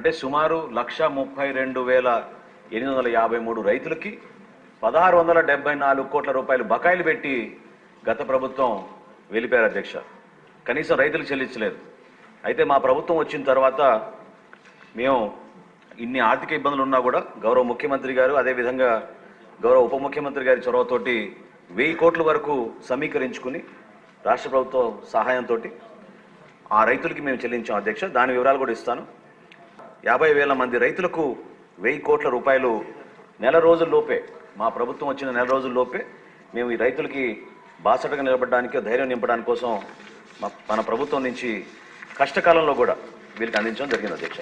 అంటే సుమారు లక్ష ముప్పై రెండు వేల ఎనిమిది వందల యాభై మూడు రైతులకి పదహారు వందల డెబ్బై నాలుగు కోట్ల రూపాయలు బకాయిలు పెట్టి గత ప్రభుత్వం వెళ్ళిపోయారు అధ్యక్ష. కనీసం రైతులు చెల్లించలేదు. అయితే మా ప్రభుత్వం వచ్చిన తర్వాత మేము ఇన్ని ఆర్థిక ఇబ్బందులు ఉన్నా కూడా గౌరవ ముఖ్యమంత్రి గారు అదేవిధంగా గౌరవ ఉప ముఖ్యమంత్రి గారి చొరవతోటి వెయ్యి కోట్ల వరకు సమీకరించుకుని రాష్ట్ర ప్రభుత్వం సహాయంతో ఆ రైతులకి మేము చెల్లించాం అధ్యక్ష. దాని వివరాలు కూడా ఇస్తాను. యాభై వేల మంది రైతులకు వెయ్యి కోట్ల రూపాయలు నెల రోజుల్లోపే మా ప్రభుత్వం వచ్చిన నెల రోజుల్లోపే మేము ఈ రైతులకి బాసటగా నిలబడడానికి ధైర్యం నింపడానికి కోసం మా- మన ప్రభుత్వం నుంచి కష్టకాలంలో కూడా వీళ్ళకి అందించడం జరిగింది అధ్యక్ష.